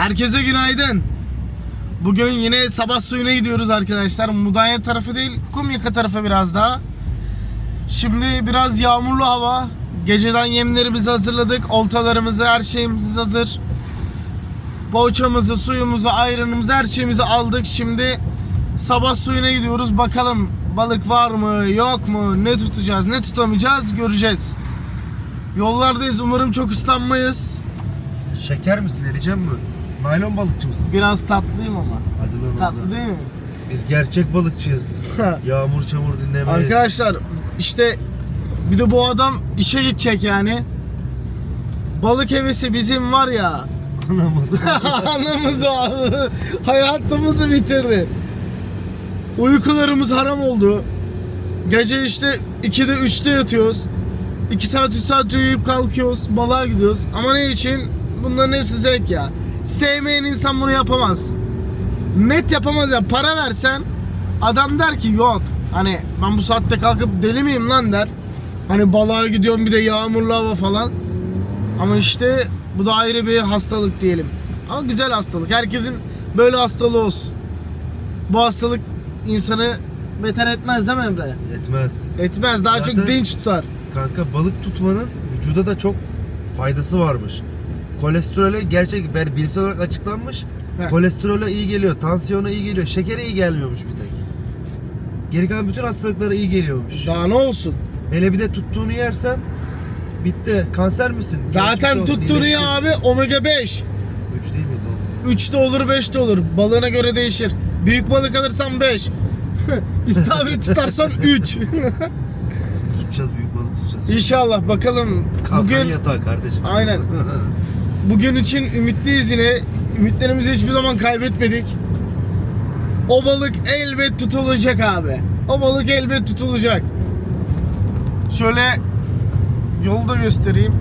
Herkese günaydın. Bugün yine sabah suyuna gidiyoruz arkadaşlar. Mudanya tarafı değil, Kumyaka tarafı biraz daha. Şimdi biraz yağmurlu hava. Geceden yemlerimizi hazırladık. Oltalarımızı, her şeyimiz hazır. Poğaçamızı, suyumuzu, ayranımızı, her şeyimizi aldık. Şimdi sabah suyuna gidiyoruz. Bakalım balık var mı, yok mu, ne tutacağız, ne tutamayacağız göreceğiz. Yollardayız. Umarım çok ıslanmayız. Şeker misin eriyecek mi? Naylon balıkçı mısın? Biraz tatlıyım ama. Hadi lan Tatlı oradan. değil mi? Biz gerçek balıkçıyız. Yağmur çamur dinlemeyiz. Arkadaşlar işte bir de bu adam işe gidecek yani. Balık hevesi bizim var ya. Anlamadım. Anamızı abi. Hayatımızı bitirdi. Uykularımız haram oldu. Gece işte 2'de 3'te yatıyoruz. 2 saat 3 saat uyuyup kalkıyoruz. Balığa gidiyoruz. Ama ne için? Bunların hepsi zevk ya. Sevmeyen insan bunu yapamaz. Net yapamaz ya. Para versen adam der ki yok. Hani ben bu saatte kalkıp deli miyim lan der. Hani balığa gidiyorum bir de yağmurlu hava falan. Ama işte bu da ayrı bir hastalık diyelim. Ama güzel hastalık. Herkesin böyle hastalığı olsun. Bu hastalık insanı beter etmez değil mi Emre? Yetmez. Etmez. Daha çok Zaten- dinç tutar. Kanka balık tutmanın vücuda da çok faydası varmış. Kolesterole gerçek yani bilimsel olarak açıklanmış. Heh. Kolesterole iyi geliyor, tansiyona iyi geliyor, şekere iyi gelmiyormuş bir tek. Geri kalan bütün hastalıklara iyi geliyormuş. Daha ne olsun? Hele bir de tuttuğunu yersen bitti. Kanser misin? Zaten tuttuğunu ya iyileşsin. abi omega 5. Üç değil miydi o? 3 de olur 5 de olur. Balığına göre değişir. Büyük balık alırsan 5. İstavrit tutarsan 3. Tutacağız büyük balık tutacağız. İnşallah bakalım. Kalkan Bugün yatağı kardeşim. Aynen. bugün için ümitliyiz yine. Ümitlerimizi hiçbir zaman kaybetmedik. O balık elbet tutulacak abi. O balık elbet tutulacak. Şöyle yolu da göstereyim.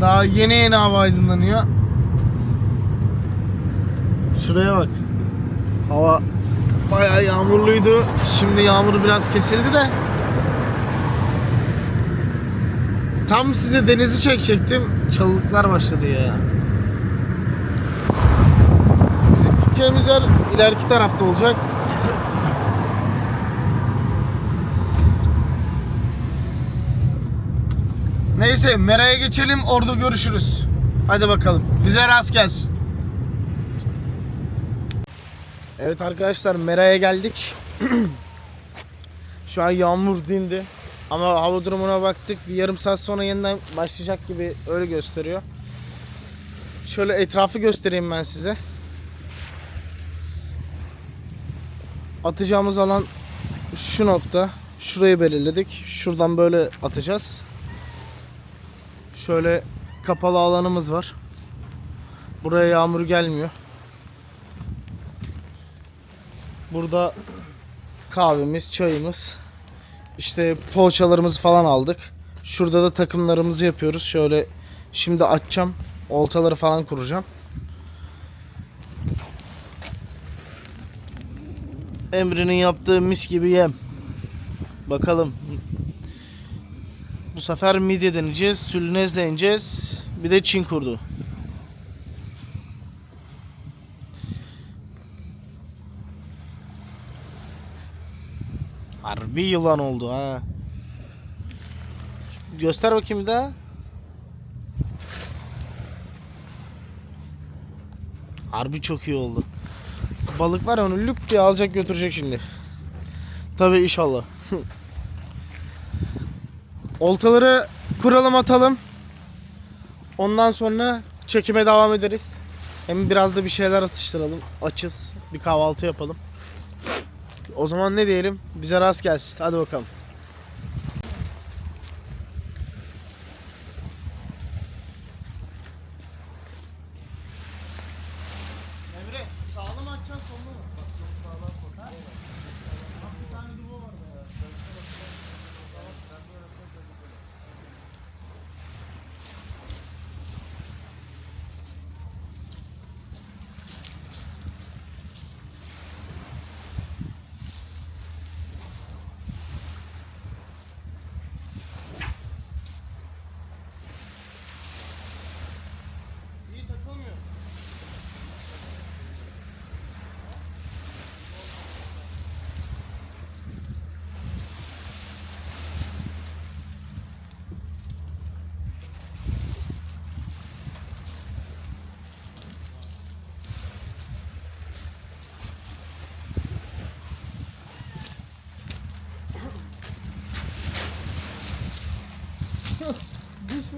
Daha yeni yeni hava aydınlanıyor. Şuraya bak. Hava bayağı yağmurluydu. Şimdi yağmur biraz kesildi de. Tam size denizi çekecektim. Çalılıklar başladı ya. Bizim gideceğimiz yer ileriki tarafta olacak. Neyse Mera'ya geçelim orada görüşürüz. Hadi bakalım. Bize rast gelsin. Evet arkadaşlar Mera'ya geldik. Şu an yağmur dindi. Ama hava durumuna baktık. Bir yarım saat sonra yeniden başlayacak gibi öyle gösteriyor. Şöyle etrafı göstereyim ben size. Atacağımız alan şu nokta. Şurayı belirledik. Şuradan böyle atacağız. Şöyle kapalı alanımız var. Buraya yağmur gelmiyor. Burada kahvemiz, çayımız, işte poğaçalarımızı falan aldık. Şurada da takımlarımızı yapıyoruz. Şöyle şimdi açacağım. Oltaları falan kuracağım. Emre'nin yaptığı mis gibi yem. Bakalım. Bu sefer midye deneyeceğiz. Sülünez deneyeceğiz. Bir de Çin kurdu. Harbi yılan oldu ha. Göster bakayım bir daha. Harbi çok iyi oldu. Balık var onu lüp diye alacak götürecek şimdi. Tabi inşallah. Oltaları kuralım atalım. Ondan sonra çekime devam ederiz. Hem biraz da bir şeyler atıştıralım. Açız. Bir kahvaltı yapalım. O zaman ne diyelim? Bize rast gelsin. Hadi bakalım.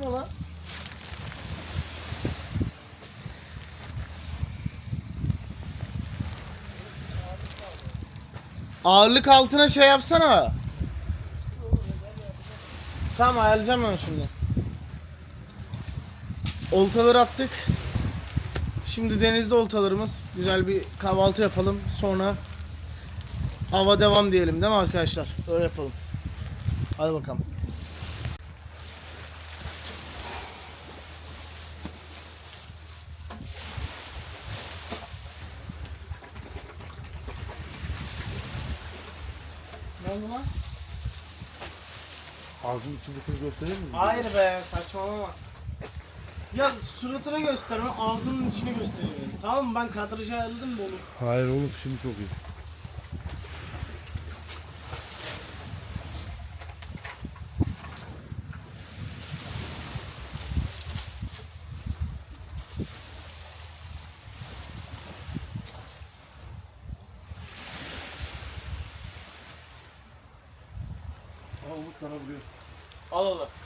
Mı lan? Ağırlık altına şey yapsana. Tamam ayarlayacağım ben şimdi. Oltaları attık. Şimdi denizde oltalarımız. Güzel bir kahvaltı yapalım. Sonra hava devam diyelim değil mi arkadaşlar? Öyle yapalım. Hadi bakalım. Ne oldu lan? Ağzın içindekini gösterir mi? Hayır be saçmalama. Ya suratını gösterme ağzının içini gösteriyor. Tamam mı ben kadrajı ayarladım da olur. Hayır oğlum şimdi çok iyi. Aa Umut sana vuruyor. Al al. al.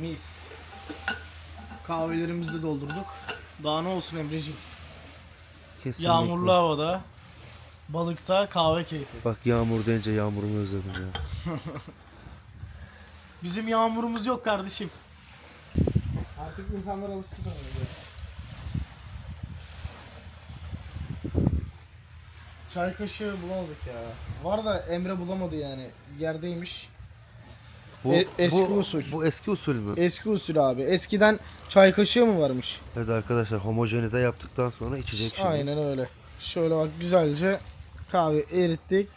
Mis. Kahvelerimizi de doldurduk. Daha ne olsun Emreciğim? Kesinlikle. Yağmurlu havada. Balıkta kahve keyfi. Bak yağmur deyince yağmurumu özledim ya. Bizim yağmurumuz yok kardeşim. Artık insanlar alıştı sana. Çay kaşığı bulamadık ya. Var da Emre bulamadı yani. Yerdeymiş. Bu, E- eski bu, usul. Bu eski usul mü? Eski usul abi. Eskiden çay kaşığı mı varmış? Evet arkadaşlar homojenize yaptıktan sonra içecek şimdi. Aynen öyle. Şöyle bak güzelce kahve erittik.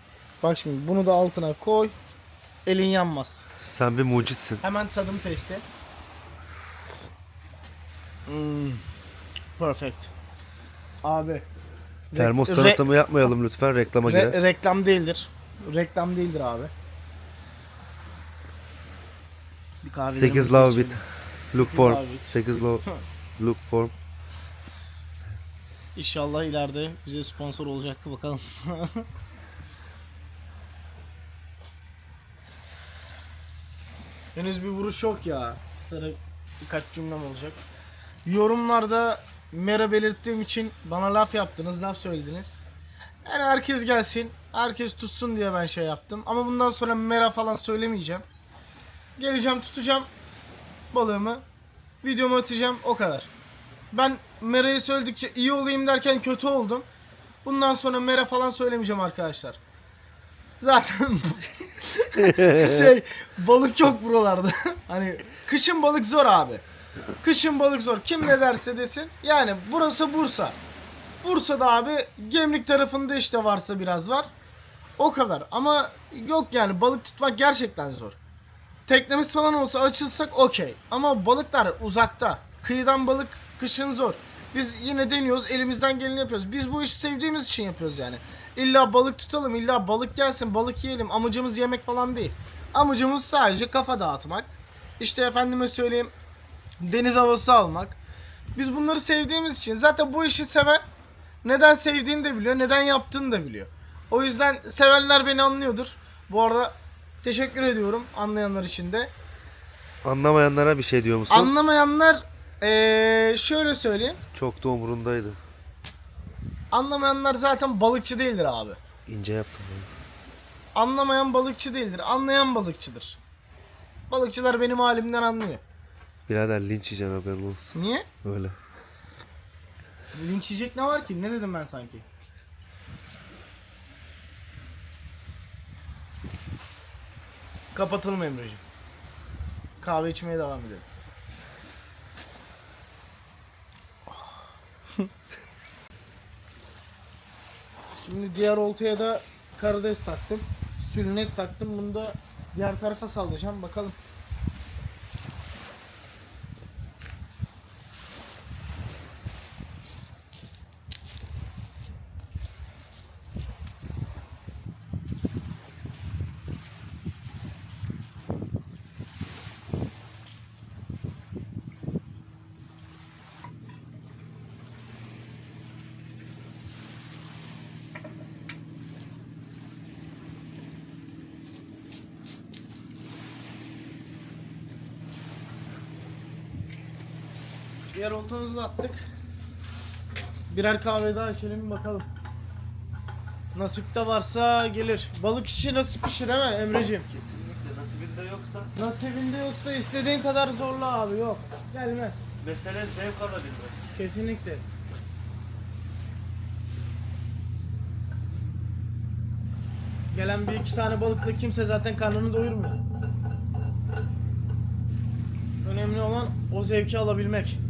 Bak şimdi bunu da altına koy. Elin yanmaz. Sen bir mucitsin. Hemen tadım testi. Hmm. Perfect. Abi. Termos re- tanıtımı yapmayalım lütfen reklama re- girer. reklam değildir. Reklam değildir abi. Kahvelerimizi 8 love bit. Look Sekiz form. love bit. 8 love look form. İnşallah ileride bize sponsor olacak bakalım. Henüz bir vuruş yok ya. Tabii birkaç cümlem olacak. Yorumlarda mera belirttiğim için bana laf yaptınız, laf söylediniz. Yani herkes gelsin, herkes tutsun diye ben şey yaptım. Ama bundan sonra mera falan söylemeyeceğim. Geleceğim, tutacağım balığımı, videomu atacağım, o kadar. Ben Mera'yı söyledikçe iyi olayım derken kötü oldum. Bundan sonra Mera falan söylemeyeceğim arkadaşlar. Zaten şey balık yok buralarda. hani kışın balık zor abi. Kışın balık zor. Kim ne derse desin. Yani burası Bursa. Bursa'da abi Gemlik tarafında işte varsa biraz var. O kadar. Ama yok yani balık tutmak gerçekten zor. Teknemiz falan olsa açılsak okey. Ama balıklar uzakta. Kıyıdan balık kışın zor. Biz yine deniyoruz, elimizden geleni yapıyoruz. Biz bu işi sevdiğimiz için yapıyoruz yani. İlla balık tutalım, illa balık gelsin, balık yiyelim. Amacımız yemek falan değil. Amacımız sadece kafa dağıtmak. İşte efendime söyleyeyim deniz havası almak. Biz bunları sevdiğimiz için zaten bu işi seven neden sevdiğini de biliyor, neden yaptığını da biliyor. O yüzden sevenler beni anlıyordur. Bu arada teşekkür ediyorum anlayanlar için de. Anlamayanlara bir şey diyor musun? Anlamayanlar eee, şöyle söyleyeyim. Çok da umurundaydı. Anlamayanlar zaten balıkçı değildir abi. İnce yaptım. bunu. Anlamayan balıkçı değildir. Anlayan balıkçıdır. Balıkçılar benim halimden anlıyor. Birader linç yiyeceksin haberin olsun. Niye? Öyle. Linç yiyecek ne var ki? Ne dedim ben sanki? Kapatalım Emre'ciğim. Kahve içmeye devam edelim. Şimdi diğer oltaya da karides taktım. Sülnes taktım. Bunu da diğer tarafa sallayacağım. Bakalım. Diğer oltamızı da attık. Birer kahve daha içelim bakalım. Nasip de varsa gelir. Balık işi nasip işi değil mi Emreciğim? Kesinlikle nasibinde yoksa Nasibinde yoksa istediğin kadar zorla abi yok. Gelme. mesele zevk alabilmek. Kesinlikle. Gelen bir iki tane balıkla kimse zaten karnını doyurmuyor. Önemli olan o zevki alabilmek.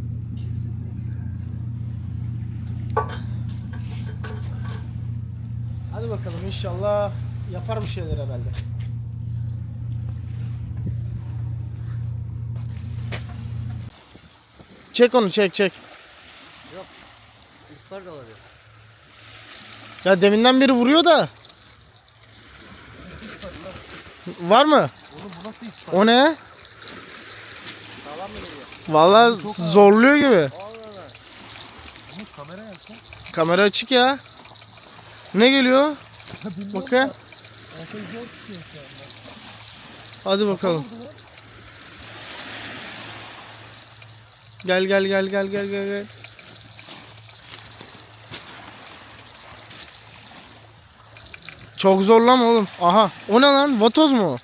Hadi bakalım inşallah yapar bir şeyler herhalde. Çek onu çek çek. Isparga olabilir. Ya deminden beri vuruyor da. Var mı? Oğlum bu nasıl isparga? O ne? Sağlam mı geliyor? Vallahi zorluyor gibi. Bunu kamera yapsa. Kamera açık ya. Ne geliyor? Bakayım. Hadi bakalım. Gel gel gel gel gel gel gel. Çok zorlama oğlum. Aha. O ne lan? Vatoz mu?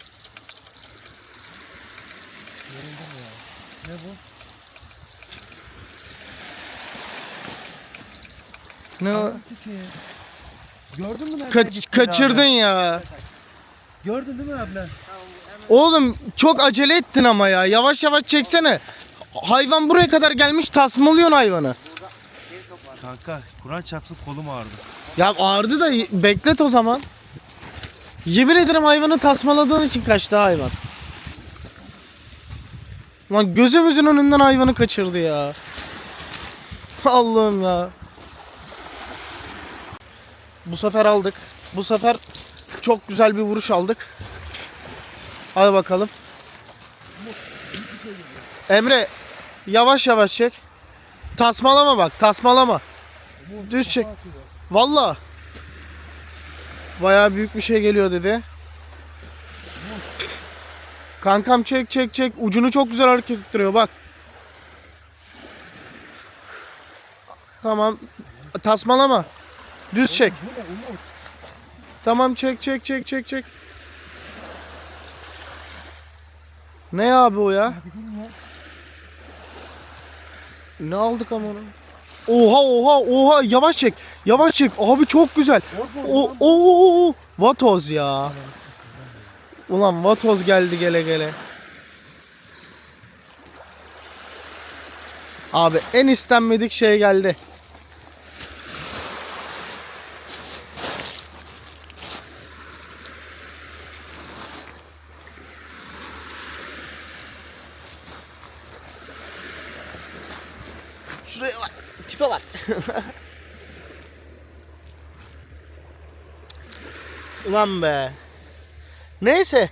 Ne bu? Ne o? Gördün mü nereden Kaç- kaçırdın abi? ya. Gördün değil mi abla? Oğlum çok acele ettin ama ya. Yavaş yavaş çeksene. Hayvan buraya kadar gelmiş tasmalıyorsun hayvanı. Kanka Kur'an çarpsın kolum ağrıdı. Ya ağrıdı da beklet o zaman. Yemin ederim hayvanı tasmaladığın için kaçtı hayvan. Lan gözümüzün önünden hayvanı kaçırdı ya. Allah'ım ya. Bu sefer aldık. Bu sefer çok güzel bir vuruş aldık. Hadi bakalım. Emre yavaş yavaş çek. Tasmalama bak, tasmalama. Düz çek. Valla. Bayağı büyük bir şey geliyor dedi. Kankam çek çek çek. Ucunu çok güzel hareket ettiriyor bak. Tamam. Tasmalama. Düz çek. Tamam çek çek çek çek çek. Ne abi o ya? Ne aldık ama onu? Oha oha oha yavaş çek. Yavaş çek. Abi çok güzel. O o o Vatoz ya. Ulan Vatoz geldi gele gele. Abi en istenmedik şey geldi. Şuraya bak. Tipe bak. Ulan be. Neyse.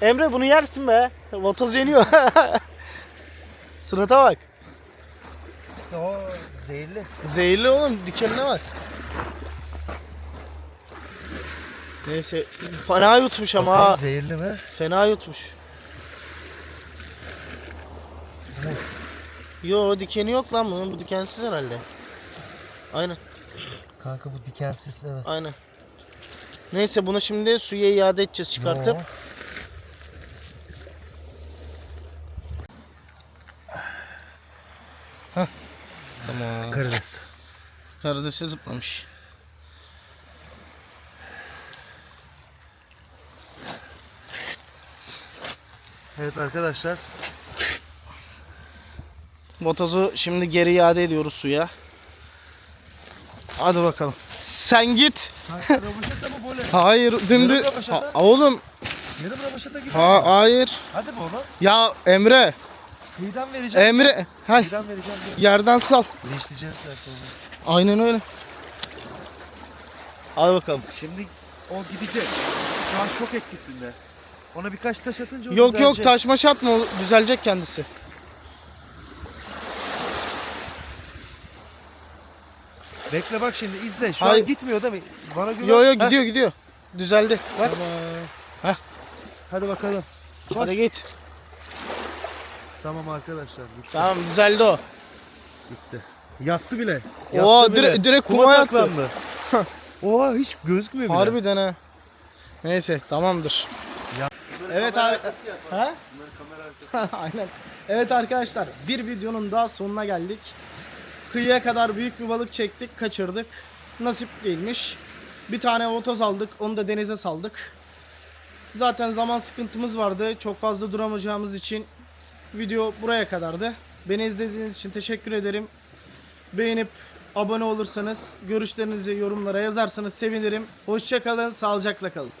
Emre bunu yersin be. Vatoz yeniyor. Sırata bak. O zehirli. Zehirli oğlum dikenine bak. Neyse fena yutmuş ama ha. Zehirli mi? Fena yutmuş. Yo dikeni yok lan bunun. Bu dikensiz herhalde. Aynen Kanka bu dikensiz evet. aynen. Neyse bunu şimdi suya iade edeceğiz çıkartıp. Tamam. Karides. Karidese zıplamış. Evet arkadaşlar. Motozu şimdi geri iade ediyoruz suya. Hadi bakalım. Sen git. Hayır dümdüz. Nereye? Ha, oğlum. Yarım roboşata gibi. Ha, hayır. Hadi be oğlum. Ya Emre. Kıyıdan vereceğim. Emre. Hay. Kıyıdan vereceğim. Yerden sal. Değiştireceğiz sonra. Aynen öyle. Hadi bakalım. Şimdi o gidecek. Şu an şok etkisinde. Ona birkaç taş atınca o Yok yok düzelecek. taş maş atma o düzelecek kendisi. Bekle bak şimdi izle. Şu Hayır. an gitmiyor değil mi? Bana güven. Yo yo Heh, gidiyor gidiyor. Düzeldi. Bak. Tamam. Hadi bakalım. Koş. Hadi git. Tamam arkadaşlar. Gitti. Tamam düzeldi o. Gitti. Yattı bile. Oo, Yattı bile. direkt- direkt kuma, kuma yattı. saklandı. Oha hiç gözükmüyor bile. Harbiden ha. Neyse tamamdır. Ya- Evet abi. Ha? Aynen. Evet arkadaşlar bir videonun daha sonuna geldik. Kıyıya kadar büyük bir balık çektik, kaçırdık. Nasip değilmiş. Bir tane otoz aldık, onu da denize saldık. Zaten zaman sıkıntımız vardı. Çok fazla duramayacağımız için video buraya kadardı. Beni izlediğiniz için teşekkür ederim. Beğenip abone olursanız, görüşlerinizi yorumlara yazarsanız sevinirim. Hoşçakalın, sağlıcakla kalın.